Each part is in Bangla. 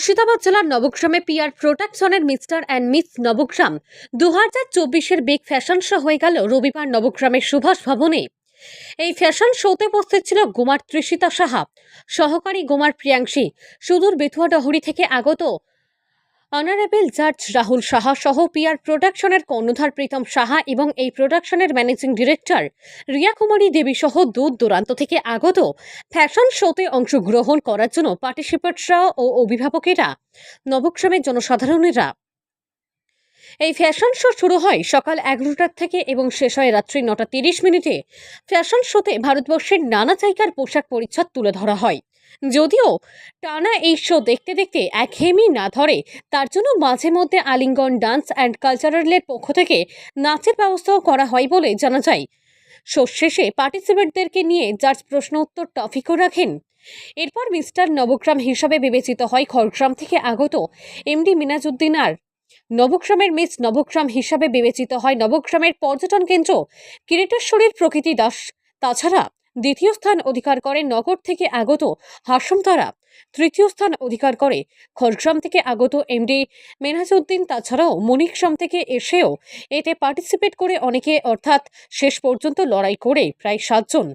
মুর্শিদাবাদ জেলার নবগ্রামে পিয়ার প্রোটেকশনের মিস্টার অ্যান্ড মিস নবগ্রাম। দু হাজার চব্বিশের বিগ ফ্যাশন শো হয়ে গেল রবিবার নবগ্রামের সুভাষ ভবনে। এই ফ্যাশন শোতে উপস্থিত ছিল গুমার তৃষিতা সাহা, সহকারী গোমার প্রিয়াংশী, সুদূর বেথুয়া ডহরি থেকে আগত অনারেবল জাজ রাহুল সাহা সহ পিআর প্রোডাকশনের কর্ণধার প্রীতম সাহা এবং এই প্রোডাকশনের ম্যানেজিং ডিরেক্টর রিয়া কুমারী দেবী সহ দূর দূরান্ত থেকে আগত ফ্যাশন শোতে অংশগ্রহণ করার জন্য পার্টিসিপেটসরা ও অভিভাবকেরা নবগ্রামের জনসাধারণেরা। এই ফ্যাশন শো শুরু হয় সকাল এগারোটার থেকে এবং শেষ হয় রাত্রি নটা তিরিশ মিনিটে। ফ্যাশন শোতে ভারতবর্ষের নানা জায়গার পোশাক পরিচ্ছদ তুলে ধরা হয়। যদিও টানা এই শো দেখতে দেখতে একঘেয়েমি না ধরে, তার জন্য মাঝে মধ্যে আলিঙ্গন ডান্স অ্যান্ড কালচারালের পক্ষ থেকে নাচের ব্যবস্থাও করা হয় বলে জানা যায়। শো শেষে পার্টিসিপেন্টদেরকে নিয়ে জাজ প্রশ্ন উত্তর টপিকও রাখেন। এরপর মিস্টার নবগ্রাম হিসাবে বিবেচিত হয় খড়গ্রাম থেকে আগত এমডি মিনাজউদ্দিন আর। নবগ্রামের মিস নবগ্রাম হিসাবে বিবেচিত হয় নবগ্রামের পর্যটন কেন্দ্র কিরেটেশ্বরীর প্রকৃতি দাস। তাছাড়া দ্বিতীয় স্থান অধিকার করে নগর থেকে আগত হাসমতারা। তৃতীয় স্থান অধিকার করে খড়গ্রাম থেকে আগত এমডি মেনহাজউদ্দিন, তাছাড়াও মনিকগ্রাম থেকে এসেও এতে পার্টিসিপেট করে অনেকে, অর্থাৎ শেষ পর্যন্ত লড়াই করে প্রায় সাতজন।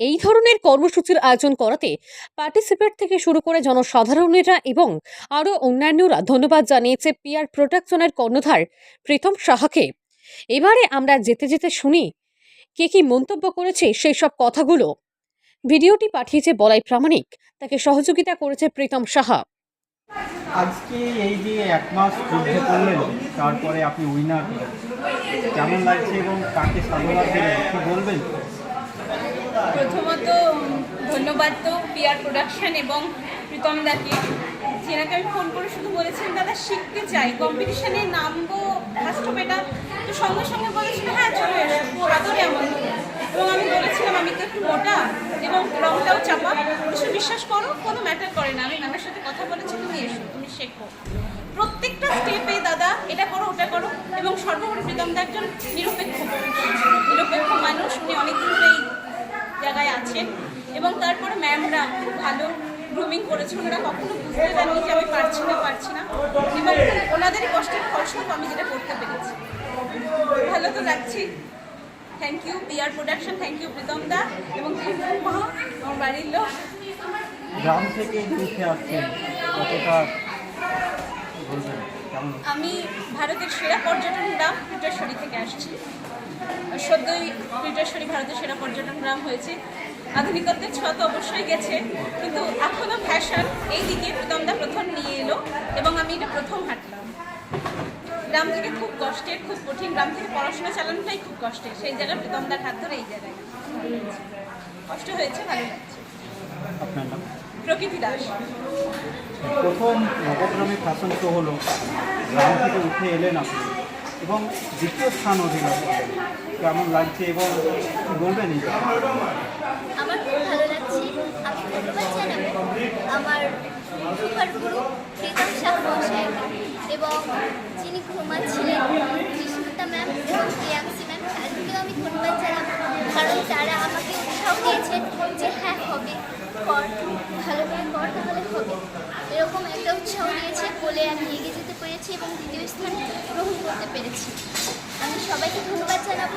এই ধরনের কর্মসূচির আয়োজন করাতে পার্টিসিপেট থেকে শুরু করে জনসাধারণেরা এবং আরও অন্যান্যরা ধন্যবাদ জানিয়েছে পিয়ার প্রোটেকশনের কর্ণধার প্রীতম সাহাকে। এবারে আমরা যেতে যেতে শুনি কে কি মন্তব্য করেছে সেই সব কথাগুলো? ভিডিওটি পাঠিয়েছে বলাই প্রামাণিক। তাকে সহযোগিতা করেছে প্রীতম সাহা। আজকে এই যে এক মাস যুদ্ধ করলেন তারপরে আপনি উইনার কেমন লাগছে এবং কাকে সাধুবাদ দেবেন কি বলবেন? প্রথমত ধন্যবাদ তো পিআর প্রোডাকশন এবং প্রীতম দাকে। যেনাকে আমি ফোন করে শুধু বলেছিলাম, দাদা, শিখতে চাই। কম্পিটিশনে নামবো ফার্স্ট হবে এটা। তো সঙ্গে সঙ্গে বলেছিল হ্যাঁ চলে এসো আদরে আমার এবং আমি বলেছিলাম, আমি তো একটু মোটা এবং রংটাও চাপা। কিছু বিশ্বাস করো, কোনো ম্যাটার করে না। আমি ম্যামের সাথে কথা বলেছি, তুমি এসো, তুমি শেখো। প্রত্যেকটা স্টেপে দাদা, এটা করো, ওটা করো। এবং সর্বোপরি প্রীতম দা একজন নিরপেক্ষ নিরপেক্ষ মানুষ, উনি ধরে এই জায়গায় আছেন। এবং তারপরে ম্যামরা খুব ভালো। গ্রুমিং করেছে ওনারা কখনো বুঝতে দেননি যে আমি পারছি না পারছি না। এবং ওনাদেরই কষ্টের ফলস্বরূপ আমি যেটা করতে পেরেছি। ভালো তো লাগছি। Thank you PR production thank you Pritam da এবং মা আমার বাড়ির লোক। গ্রাম থেকে উঠে আসছেন কতটা আমি ভারতের সেরা পর্যটন গ্রাম পিটারসরি থেকে আসছি। সদ্যই পিটারসরি ভারতের সেরা পর্যটন গ্রাম হয়েছে আধুনিকত্বের ছোঁয়া তো অবশ্যই গেছে কিন্তু এখনও ফ্যাশন এই দিকে প্রীতমদা প্রথম নিয়ে এলো এবং আমি এটা প্রথম হাঁটলাম। গ্রাম থেকে খুব কষ্টের খুব কঠিন গ্রাম থেকে পড়াশোনা চালানোটাই খুব কষ্টের সেই জায়গায় প্রীতমদার হাত ধরে এই জায়গায়। কষ্ট হয়েছে ভালো লাগছে প্রকৃতি দাস। প্রথম নবগ্রামে ফ্যাশন শো হলো গ্রাম থেকে উঠে এলেন আপনি। এবং দ্বিতীয় স্থান অধিকার কেমন লাগছে এবং বলবেন আমার খুব ভালো লাগছে। আমি আমার এবং যিনি ম্যাম ম্যাম কারণ তারা আমাকে উৎসাহ দিয়েছেন যে হ্যাঁ হবে। কর ভালো করে কর তাহলে হবে। এরকম একটা উৎসাহ দিয়েছে বলে আমি এগিয়ে যেতে পেরেছি এবং দ্বিতীয় স্থান গ্রহণ করতে পেরেছি। আমি সবাইকে ধন্যবাদ জানাব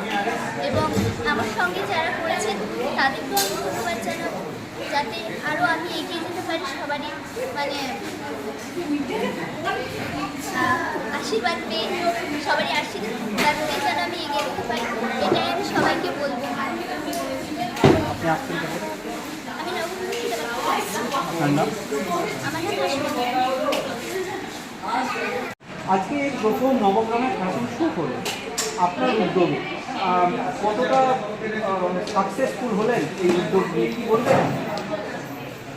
এবং আমার সঙ্গে যারা করেছেন, তাদেরকেও আমি ধন্যবাদ জানাব। যাতে আরও আমি এগিয়ে যেতে পারি সবারই মানে আশীর্বাদ পেয়ে সবারই আশীর্বাদ পেয়ে যেন আমি এগিয়ে যেতে পারি, এটাই আমি সবাইকে বলব আপনি আসছেন কোথা থেকে? আমি নবমী থেকে আসছি আপনার নাম আজকে এই প্রথম নবগ্রামে ফ্যাশন শো হলো। আপনার উদ্যোগে। কতটা সাকসেসফুল হলেন এই উদ্যোগ নিয়ে? কি বলবেন?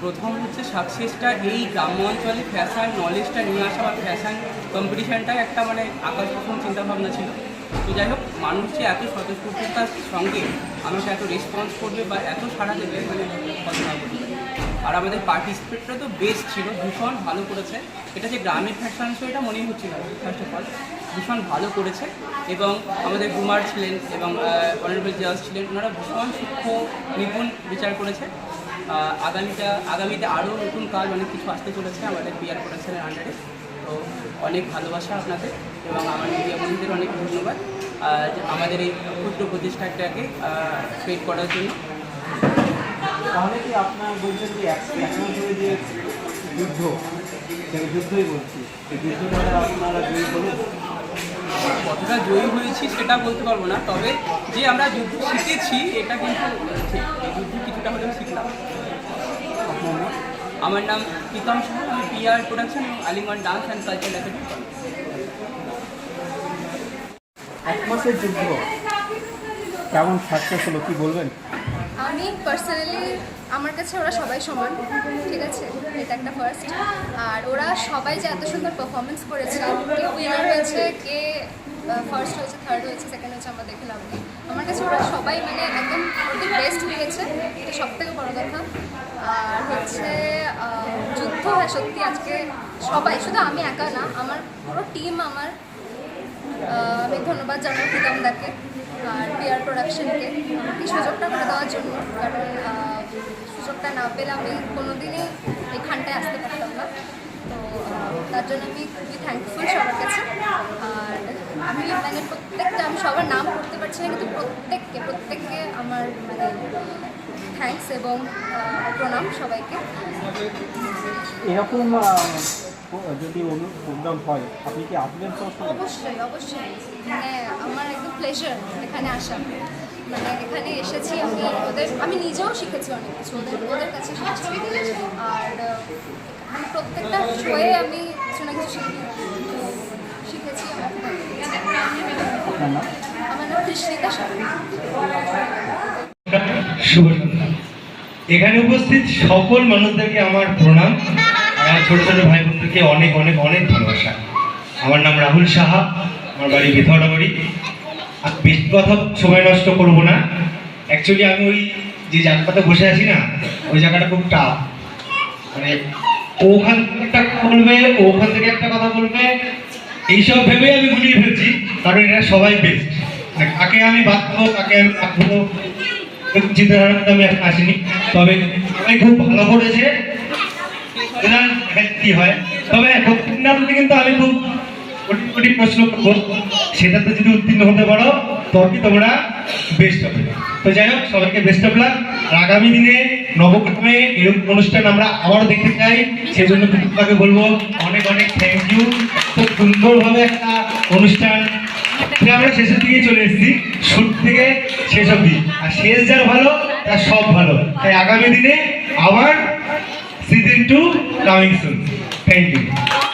প্রথম হচ্ছে সাকসেসটা এই গ্রাম্য অঞ্চলে ফ্যাশন নলেজটা নিয়ে আসা বা ফ্যাশন কম্পিটিশানটাই একটা মানে আকাশ প্রথম চিন্তাভাবনা ছিল। তো যাই হোক মানুষ যে এত স্বতঃস্ফূর্ততার সঙ্গে আমাকে এত রেসপন্স করবে বা এত সাড়া দেবে মানে পারি। আর আমাদের পার্টিসিপেটরা তো বেস্ট ছিল, ভীষণ ভালো করেছে। এটা যে গ্রামের ফ্যাশন শো এটা মনেই হচ্ছিল ফার্স্ট অফ অল ভীষণ ভালো করেছে এবং আমাদের কুমার ছিলেন এবং অনারেবল জাজ ছিলেন, ওনারা ভীষণ সূক্ষ্ম, নিপুণ বিচার করেছে। আগামীটা, আগামীতে আরও নতুন কাজ অনেক কিছু আসতে চলেছে, আমাদের পিআর প্রোডাকশনের আন্ডারে। তো অনেক ভালোবাসা আপনাদের এবং আমার মিডিয়া বন্ধুদের অনেক ধন্যবাদ। আমাদের এই ক্ষুদ্র প্রতিষ্ঠানটাকে স্প্রেড করার জন্য। তাহলে কি আপনার বলছেন যে এক ধরে যে যুদ্ধ সেই যুদ্ধই বলছি। সেই যুদ্ধটা আপনারা জয়ী করুন। কতটা জয়ী হয়েছি সেটা বলতে পারব না তবে যে আমরা যুদ্ধ শিখেছি এটা কিন্তু যুদ্ধ কিছুটা হলেও শিখলাম। আমার নাম প্রীতম সাহা আমি PR production Aliman dance and culture academy এক মাসের যুদ্ধ। কেমন সাকসেস হলো কি বলবেন? আমি পার্সোনালি আমার কাছে ওরা সবাই সমান, ঠিক আছে? এটা একটা ফার্স্ট আর ওরা সবাই যে এত সুন্দর পারফরমেন্স করেছে, কে উইনার হয়েছে, কে ফার্স্ট হয়েছে থার্ড হয়েছে সেকেন্ড হয়েছে, আমরা দেখে লাভ নেই। আমার কাছে ওরা সবাই মানে একদম ওদের বেস্ট হয়েছে এটা সব থেকে বড় কথা। আর হচ্ছে যুদ্ধ হ্যাঁ সত্যি আজকে সবাই, শুধু আমি একা না, আমার পুরো টিম আমার ধন্যবাদ জানাই প্রীতম দাকে আর পিআর প্রোডাকশনকে আমাকে সুযোগটা করে দেওয়ার জন্য, কারণ সুযোগটা না পেলে আমি কোনোদিনই এখানটায় আসতে পারতাম না। তো তার জন্য আমি খুবই থ্যাঙ্কফুল সবার কাছে। আর আমি মানে প্রত্যেকটা, আমি সবার নাম করতে পারছি না, কিন্তু প্রত্যেককে প্রত্যেককে আমার মানে থ্যাঙ্কস এবং প্রণাম সবাইকে। এরকম যদি প্রোগ্রাম হয় আপনি কি আসবেন অবশ্যই অবশ্যই। মানে আমার একদম প্লেজার এখানে আসা। মানে এখানে এসেছি আমি ওদের আমি নিজেও শিখেছি অনেক কিছু। ওদের ওদের কাছে শিখেছি। আর মানে প্রত্যেকটা শোয়ে আমি কিছু না কিছু শিখেছি আমার নাম? কৃষ্ণিকা শুভ সন্ধ্যা। এখানে উপস্থিত সকল মানুষদেরকে আমার প্রণাম। আমার ছোট ছোট ভাই বোনদেরকে অনেক অনেক অনেক ভালোবাসা। আমার নাম রাহুল সাহা, আমার বাড়ি বেথড়া বাড়ি আর বেশি কথা সময় নষ্ট করব না। অ্যাকচুয়ালি আমি ওই যে জায়গাটাতে বসে আছি না, ওই জায়গাটা খুব টাফ মানে ওখান থেকে একটা কথা বলবে, ওখান থেকে একটা কথা বলবে, এইসব ভেবে আমি গুলিয়ে ফেলছি। কারণ এরা সবাই বেস্ট কাকে আমি বাঁধবো, কাকে আমি রাখব এরকম চিন্তাধারাটা আমি আসিনি। তবে সবাই খুব ভালো করেছে। যাক কি হয়? তবে প্রতিদিন কিন্তু আমি খুব কোটি কোটি প্রশ্ন করব। সেটাতে যদি উত্তীর্ণ হতে পারো তবে তোমরা বেস্ট হবে। তো যাই হোক, সবাইকে বেস্ট অফ লাক আর আগামী দিনে নবগ্রামে এরকম অনুষ্ঠান আমরা আবারও দেখতে চাই। সেজন্য তোমাকে বলব, অনেক অনেক থ্যাংক ইউ খুব সুন্দরভাবে একটা অনুষ্ঠান। আমরা শেষের দিকে চলে এসেছি। শুরু থেকে শেষ অবধি। আর শেষ যার ভালো, তার সব ভালো। তাই আগামী দিনে আবার season 2 coming soon. Thank you.